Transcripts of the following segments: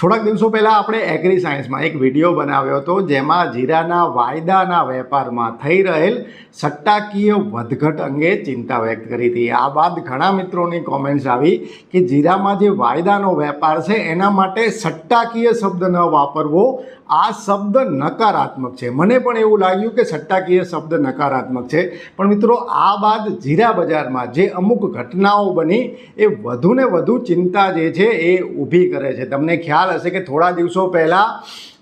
થોડાક દિવસો પહેલાં આપણે એગ્રી સાયન્સમાં એક વીડિયો બનાવ્યો હતો, જેમાં જીરાના વાયદાના વેપારમાં થઈ રહેલ સટ્ટાકીય વધઘટ અંગે ચિંતા વ્યક્ત કરી હતી. આ બાદ ઘણા મિત્રોની કોમેન્ટ્સ આવી કે જીરામાં જે વાયદાનો વેપાર છે, એના માટે સટ્ટાકીય શબ્દ ન વાપરવો, આ શબ્દ નકારાત્મક છે. મને પણ એવું લાગ્યું કે સટ્ટાકીય શબ્દ નકારાત્મક છે. પણ મિત્રો, આ બાદ જીરા બજારમાં જે અમુક ઘટનાઓ બની, એ વધુને વધુ ચિંતા જે છે, એ ઊભી કરે છે. તમને ખ્યાલ હશે કે થોડા દિવસો પહેલાં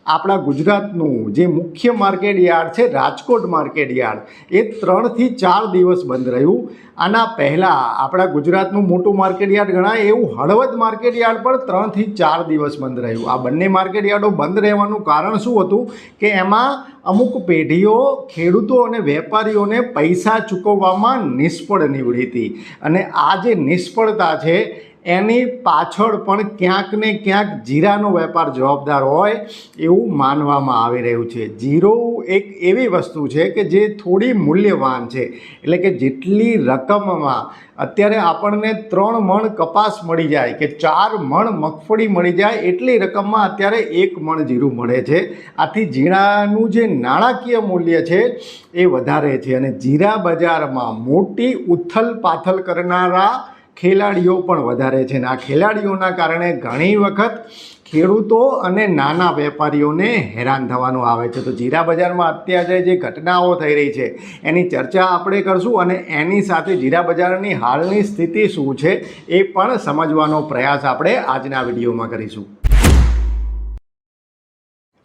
આપણા ગુજરાતનું જે મુખ્ય માર્કેટ યાર્ડ છે, રાજકોટ માર્કેટ યાર્ડ, એ ત્રણથી ચાર દિવસ બંધ રહ્યું. આના પહેલાં આપણા ગુજરાતનું મોટું માર્કેટ યાર્ડ ગણાય, એવું હળવદ માર્કેટ યાર્ડ પણ ત્રણથી ચાર દિવસ બંધ રહ્યું. આ બંને માર્કેટ યાર્ડો બંધ રહેવાનું કારણ શું હતું કે એમાં અમુક પેઢીઓ ખેડૂતો અને વેપારીઓને પૈસા ચૂકવવામાં નિષ્ફળ નીવડી હતી. અને આ જે નિષ્ફળતા છે એની પાછળ પણ ક્યાંક ને ક્યાંક જીરાનો વેપાર જવાબદાર હોય એવું માનવામાં આવી રહ્યું છે. જીરો એક એવી વસ્તુ છે કે જે થોડી મૂલ્યવાન છે. એટલે કે જેટલી રકમમાં અત્યારે આપણને ત્રણ મણ કપાસ મળી જાય કે ચાર મણ મગફળી મળી જાય એટલી રકમમાં અત્યારે એક મણ જીરું મળે છે. આથી જીરાનું જે નાણાકીય મૂલ્ય છે એ વધારે છે. અને જીરા બજારમાં મોટી ઉથલ પાથલ કરનારા ખેલાડીઓ પણ વધારે છે અને આ ખેલાડીઓના કારણે ઘણી વખત ખેડૂતો અને નાના વેપારીઓને હેરાન થવાનું આવે છે. તો જીરા બજારમાં અત્યારે જે ઘટનાઓ થઈ રહી છે, એની ચર્ચા આપણે કરશું અને એની સાથે જીરા બજારની હાલની સ્થિતિ શું છે એ પણ સમજવાનો પ્રયાસ આપણે આજના વિડીયોમાં કરીશું.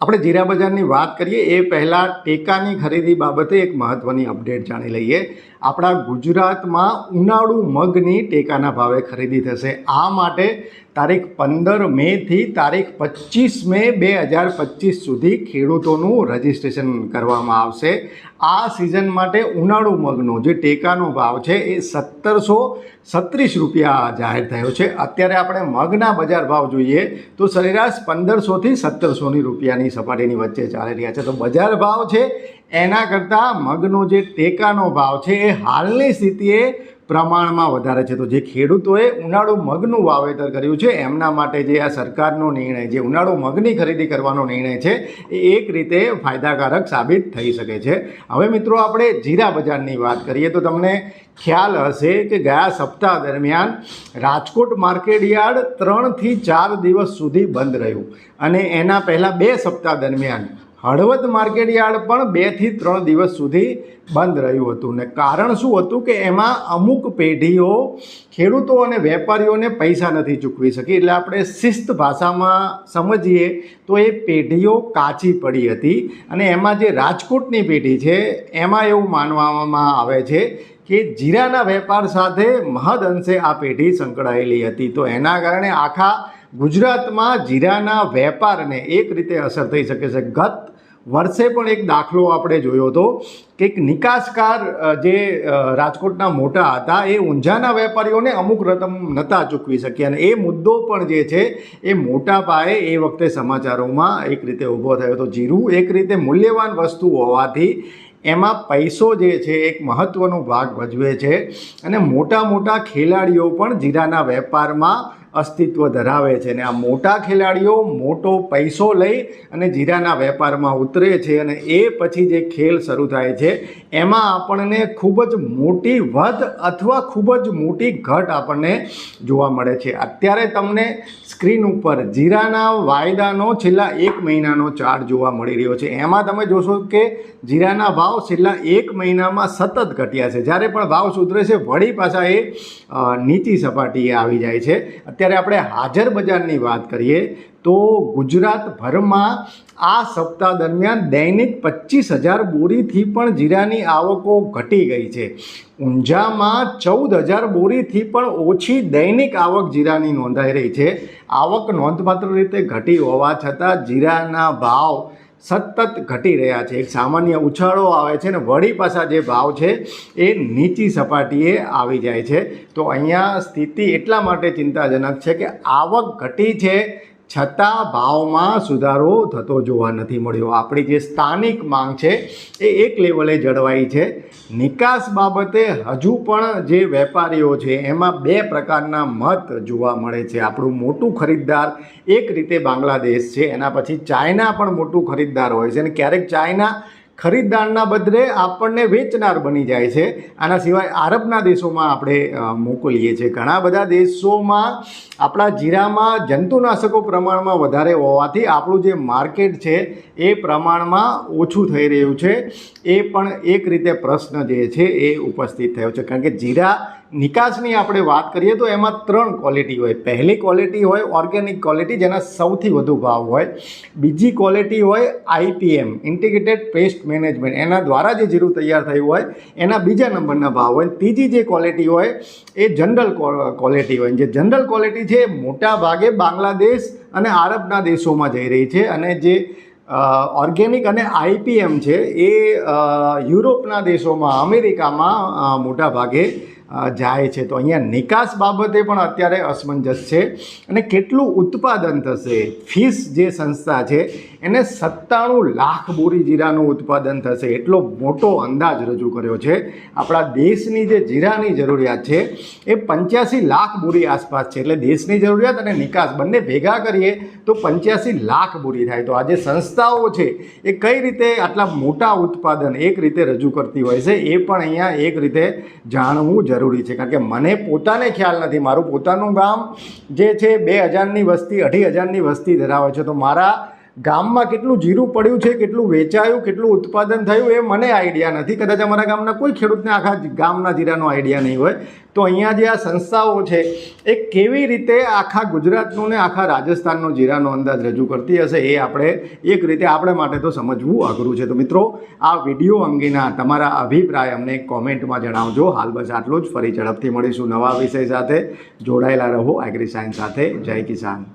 આપણે જીરા બજારની વાત કરીએ, એ પહેલાં ટેકાની ખરીદી બાબતે એક મહત્ત્વની અપડેટ જાણી લઈએ. આપણા ગુજરાતમાં ઉનાળુ મગની ટેકાના ભાવે ખરીદી થશે. આ માટે તારીખ પંદર મેથી તારીખ પચીસ મે બે હજાર પચીસ સુધી ખેડૂતોનું રજિસ્ટ્રેશન કરવામાં આવશે. આ સિઝન માટે ઉનાળુ મગનો જે ટેકાનો ભાવ છે, એ સત્તરસો સત્રીસ રૂપિયા જાહેર થયો છે. અત્યારે આપણે મગના બજાર ભાવ જોઈએ તો સરેરાશ પંદરસોથી સત્તરસોની રૂપિયાની સપાટીની વચ્ચે ચાલી રહ્યા છે. તો બજાર ભાવ છે, એના કરતાં મગનો જે ટેકાનો ભાવ છે, એ હાલની સ્થિતિએ પ્રમાણમાં વધારે છે. તો જે ખેડૂતોએ ઉનાળુ મગનું વાવેતર કર્યું છે, એમના માટે જે આ સરકારનો નિર્ણય, જે ઉનાળુ મગની ખરીદી કરવાનો નિર્ણય છે, એ એક રીતે ફાયદાકારક સાબિત થઈ શકે છે. હવે મિત્રો, આપણે જીરા બજારની વાત કરીએ તો તમને ખ્યાલ હશે કે ગયા સપ્તાહ દરમિયાન રાજકોટ માર્કેટ યાર્ડ ત્રણથી ચાર દિવસ સુધી બંધ રહ્યું. અને એના પહેલાં બે સપ્તાહ દરમિયાન હળવદ માર્કેટ યાર્ડ પણ બેથી ત્રણ દિવસ સુધી બંધ રહ્યું હતું. ને કારણ શું હતું કે એમાં અમુક પેઢીઓ ખેડૂતો અને વેપારીઓને પૈસા નથી ચૂકવી શકી. એટલે આપણે શિસ્ત ભાષામાં સમજીએ તો એ પેઢીઓ કાચી પડી હતી અને એમાં જે રાજકોટની પેઢી છે, એમાં એવું માનવામાં આવે છે કે જીરાના વેપાર સાથે મહદ અંશે આ પેઢી સંકળાયેલી હતી. તો એના કારણે આખા ગુજરાતમાં જીરાના વેપારને એક રીતે અસર થઈ શકે છે. ગત વર્ષે પણ એક દાખલો આપણે જોયો હતો કે એક નિકાસકાર જે રાજકોટના મોટા હતા, એ ઊંઝાના વેપારીઓને અમુક રકમ નહોતા ચૂકવી શક્યા અને એ મુદ્દો પણ જે છે એ મોટા પાયે એ વખતે સમાચારોમાં એક રીતે ઊભો થયો હતો. જીરું એક રીતે મૂલ્યવાન વસ્તુ હોવાથી એમાં પૈસો જે છે એક મહત્ત્વનો ભાગ ભજવે છે અને મોટા મોટા ખેલાડીઓ પણ જીરાના વેપારમાં અસ્તિત્વ ધરાવે છે અને આ મોટા ખેલાડીઓ મોટો પૈસો લઈ અને જીરાના વેપારમાં ઉતરે છે અને એ પછી જે ખેલ શરૂ થાય છે, એમાં આપણને ખૂબ જ મોટી વધ અથવા ખૂબ જ મોટી ઘટ આપણને જોવા મળે છે. અત્યારે તમને સ્ક્રીન ઉપર જીરાના વાયદાનો છેલ્લા એક મહિનાનો ચાર્ટ જોવા મળી રહ્યો છે. એમાં તમે જોશો કે જીરાના ભાવ છેલ્લા એક મહિનામાં સતત ઘટ્યા છે. જ્યારે પણ ભાવ સુધરે છે, વળી પાછા એ નીચી સપાટીએ આવી જાય છે. અત્યારે આપણે હાજર બજારની વાત કરીએ તો ગુજરાતભરમાં આ સપ્તાહ દરમિયાન દૈનિક પચીસ હજાર બોરીથી પણ જીરાની આવકો ઘટી ગઈ છે. ઊંઝામાં ચૌદ હજાર બોરીથી પણ ઓછી દૈનિક આવક જીરાની નોંધાઈ રહી છે. આવક નોંધપાત્ર રીતે ઘટી હોવા છતાં જીરાના ભાવ સતત ઘટી રહ્યા છે. એક સામાન્ય ઉછાળો આવે છે ને વળી પાછા જે ભાવ છે એ નીચી સપાટીએ આવી જાય છે. તો અહીંયા સ્થિતિ એટલા માટે ચિંતાજનક છે કે આવક ઘટી છે છતાં ભાવમાં સુધારો થતો જોવા નથી મળ્યો. આપણી જે સ્થાનિક માંગ છે એ એક લેવલે જળવાઈ છે. નિકાસ બાબતે હજુ પણ જે વેપારીઓ છે એમાં બે પ્રકારના મત જોવા મળે છે. આપણું મોટું ખરીદદાર એક રીતે બાંગ્લાદેશ છે. એના પછી ચાઇના પણ મોટું ખરીદદાર હોય છે અને ક્યારેક ચાઇના ખરીદદારના બદલે આપણને વેચનાર બની જાય છે. આના સિવાય આરબના દેશોમાં આપણે મોકલીએ છીએ. ઘણા બધા દેશોમાં આપણા જીરામાં જંતુનાશકો પ્રમાણમાં વધારે હોવાથી આપણું જે માર્કેટ છે એ પ્રમાણમાં ઓછું થઈ રહ્યું છે. એ પણ એક રીતે પ્રશ્ન જે છે એ ઉપસ્થિત થયો છે. કારણ કે જીરા નિકાસની આપણે વાત કરીએ તો એમાં ત્રણ ક્વોલિટી હોય. પહેલી ક્વોલિટી હોય ઓર્ગેનિક ક્વોલિટી જેના સૌથી વધુ ભાવ હોય. બીજી ક્વોલિટી હોય આઈપીએમ ઇન્ટિગ્રેટેડ પેસ્ટ મેનેજમેન્ટ એના દ્વારા જે જીરું તૈયાર થયું હોય, એના બીજા નંબરના ભાવ હોય. ત્રીજી જે ક્વોલિટી હોય, એ જનરલ ક્વોલિટી હોય. જે જનરલ ક્વોલિટી છે મોટા ભાગે બાંગ્લાદેશ અને આરબના દેશોમાં જઈ રહી છે અને જે ઓર્ગેનિક અને આઈપીએમ છે, એ યુરોપના દેશોમાં, અમેરિકામાં મોટા ભાગે જાય છે. તો અહીંયા નિકાસ બાબતે પણ અત્યારે અસમંજસ છે. અને કેટલું ઉત્પાદન થશે? ફીસ જે સંસ્થા છે, એને સત્તાણું લાખ બોરી જીરાનું ઉત્પાદન થશે. એટલો મોટો અંદાજ રજૂ કર્યો છે. આપણા દેશની જે જીરાની જરૂરિયાત છે, એ પંચ્યાસી લાખ બોરી આસપાસ છે. એટલે દેશની જરૂરિયાત અને નિકાસ બંને ભેગા કરીએ તો પંચ્યાસી લાખ બોરી થાય. તો આ જે સંસ્થાઓ છે, એ કઈ રીતે આટલા મોટા ઉત્પાદન એક રીતે રજૂ કરતી હોય છે, એ પણ અહીંયા એક રીતે જાણવું જરૂરી છે. કારણ કે મને પોતાને ખ્યાલ નથી. મારું પોતાનું ગામ જે છે, બે હજારની વસ્તી અઢી હજારની વસ્તી ધરાવે છે. તો મારા ગામમાં કેટલું જીરું પડ્યું છે, કેટલું વેચાયું, કેટલું ઉત્પાદન થયું એ મને આઈડિયા નથી. કદાચ અમારા ગામના કોઈ ખેડૂતને આખા ગામના જીરાનો આઈડિયા નહીં હોય. તો અહીંયા જે આ સંસ્થાઓ છે, એ કેવી રીતે આખા ગુજરાતનું ને આખા રાજસ્થાનનો જીરાનો અંદાજ રજૂ કરતી હશે એ આપણે એક રીતે આપણે માટે તો સમજવું અઘરું છે. તો મિત્રો, આ વીડિયો અંગેના તમારા અભિપ્રાય અમને કોમેન્ટમાં જણાવજો. હાલ બસ આટલું જ. ફરી ઝડપથી મળીશું નવા વિષય સાથે. જોડાયેલા રહો એગ્રી સાયન્સ સાથે. જય કિસાન.